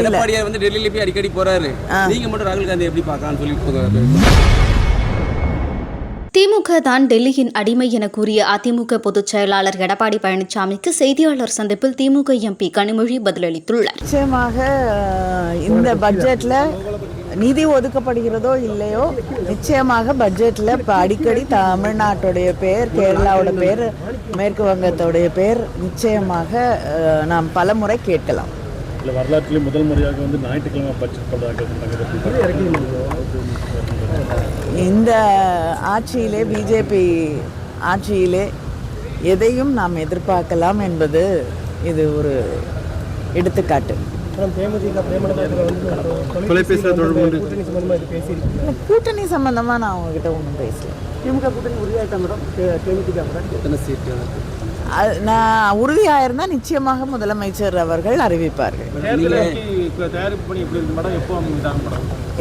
எடப்பாடியார் வந்து டெல்லியில போய் அடிக்கடி போறாரு. நீங்க மட்டும் ராகுல் காந்தி எப்படி பார்க்கலாம்னு சொல்லி திமுக தான் டெல்லியின் அடிமை என கூறிய அதிமுக பொதுச் செயலாளர் எடப்பாடி பழனிசாமிக்கு செய்தியாளர் சந்திப்பில் திமுக எம்பி கனிமொழி பதிலளித்துள்ளார். நிச்சயமாக இந்த பட்ஜெட்ல நிதி ஒதுக்கப்படுகிறதோ இல்லையோ நிச்சயமாக பட்ஜெட்ல இப்போ அடிக்கடி தமிழ்நாட்டுடைய பேர் கேரளாவோட பேர் மேற்கு வங்கத்தோடைய பேர் நிச்சயமாக நாம் பல முறை கேட்கலாம். இல்லை வரலாற்றிலே முதல் முறையாக வந்து ஞாயிற்றுக்கிழமை பட்ஜெட் இந்த ஆட்சியிலே பிஜேபி ஆட்சியிலே எதையும் நாம் எதிர்பார்க்கலாம் என்பது இது ஒரு எடுத்துக்காட்டு. கூட்டணி சம்பந்தமா நான் உங்ககிட்ட ஒன்றும் பேசல. எத்தனை சீட்டு? அது நான் உறுதியாக இருந்தால் நிச்சயமாக முதலமைச்சர் அவர்கள் அறிவிப்பார்கள்.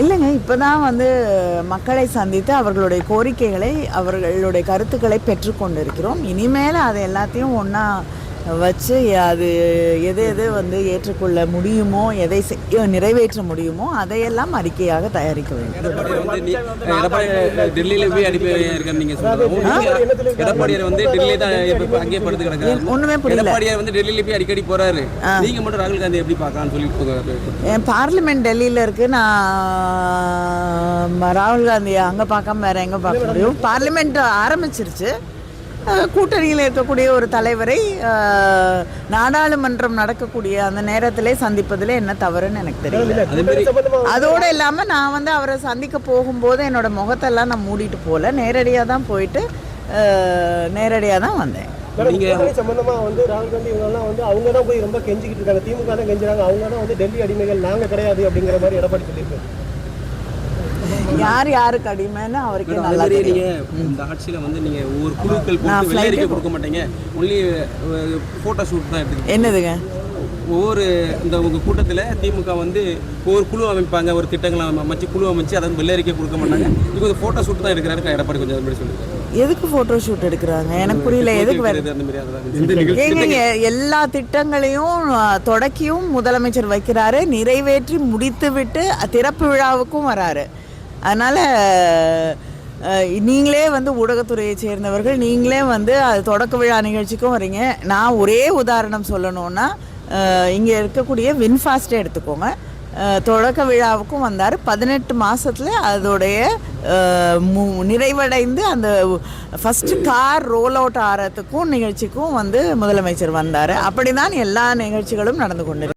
இல்லைங்க இப்போ தான் வந்து மக்களை சந்தித்து அவர்களுடைய கோரிக்கைகளை அவர்களுடைய கருத்துக்களை பெற்றுக்கொண்டிருக்கிறோம். இனிமேல் அதை எல்லாத்தையும் ஒன்றா வச்சு அது எது எது வந்து ஏற்றுக்கொள்ள முடியுமோ எதை செய்ய நிறைவேற்ற முடியுமோ அதையெல்லாம் அறிக்கையாக தயாரிக்க வேண்டும். ஒன்றுமே புரியல. அடிக்கடி போறாரு. நீங்க மட்டும் ராகுல் காந்தி எப்படி பார்க்கலாம்னு சொல்லி பார்லிமெண்ட் டெல்லியில் இருக்குது நான் ராகுல் காந்தியை அங்கே பார்க்காம வேற எங்கே பார்க்க முடியும்? பார்லிமெண்ட் ஆரம்பிச்சிருச்சு. கூட்டணியில் இருக்கக்கூடிய ஒரு தலைவரை நாடாளுமன்றம் நடக்கக்கூடிய அந்த நேரத்திலே சந்திப்பதில் என்ன தவறுன்னு எனக்கு தெரியல. அதோடு இல்லாமல் நான் வந்து அவரை சந்திக்க போகும்போது என்னோட முகத்தெல்லாம் நான் மூடிட்டு போகல நேரடியாக தான் போயிட்டு நேரடியாக தான் வந்தேன். நீங்க சம்பந்தமா வந்து ராகுல் காந்தி இவங்கெல்லாம் வந்து அவங்க தான் போய் ரொம்ப கெஞ்சிக்கிட்டு இருக்காங்க. திமுக தான் கெஞ்சுறாங்க. அவங்க தான் வந்து டெல்லி அடிமைகள் நாங்க கிடையாது அப்படிங்கிற மாதிரி எடப்பாடி சொல்லியிருக்காரு. யார் யாருக்கு அடிமைன்னு அவருக்கு நல்லா நீங்க இந்த ஆட்சியில வந்து நீங்க ஒவ்வொரு குழுக்கள் போட்டு போ- கொடுக்க மாட்டீங்க. ஒன்லி போட்டோ ஷூட் தான் எடுத்துக்கிட்டு என்னதுங்க? ஒவ்வொரு இந்த உங்க கூட்டத்துல திமுக வந்து ஒவ்வொரு குழு அமைப்பாங்க ஒரு திட்டங்களை அமை- அமைச்சு குழு அமைச்சு அதை வந்து வெள்ளை அறிக்கை கொடுக்க மாட்டாங்க. இப்போ ஒரு போட்டோ ஷூட் தான் எடுக்கிறாரு எடப்பாடி கொஞ்சம் சொல்லுங்க. எதுக்கு ஃபோட்டோ ஷூட் எடுக்கிறாங்க? எனக்கு புரியல எதுக்கு எ- எல்லா திட்டங்களையும் தொடக்கியும் முதலமைச்சர் வைக்கிறாரு நிறைவேற்றி முடித்துவிட்டு திறப்பு விழாவுக்கும் வராரு. அதனால் நீங்களே வந்து ஊடகத்துறையை சேர்ந்தவர்கள் நீங்களே வந்து அது தொடக்க விழா நிகழ்ச்சிக்கும் வரீங்க. நான் ஒரே உதாரணம் சொல்லணும்னா இங்கே இருக்கக்கூடிய வின்ஃபாஸ்ட்டை எடுத்துக்கோங்க. தொடக்க விழாவுக்கும் வந்தார். பதினெட்டு மாதத்தில் அதோடைய மு- நிறைவடைந்து அந்த ஃபஸ்ட்டு கார் ரோல் அவுட் ஆகிறதுக்கும் நிகழ்ச்சிக்கும் வந்து முதலமைச்சர் வந்தார். அப்படிதான் எல்லா நிகழ்ச்சிகளும் நடந்து கொண்டிருக்கு.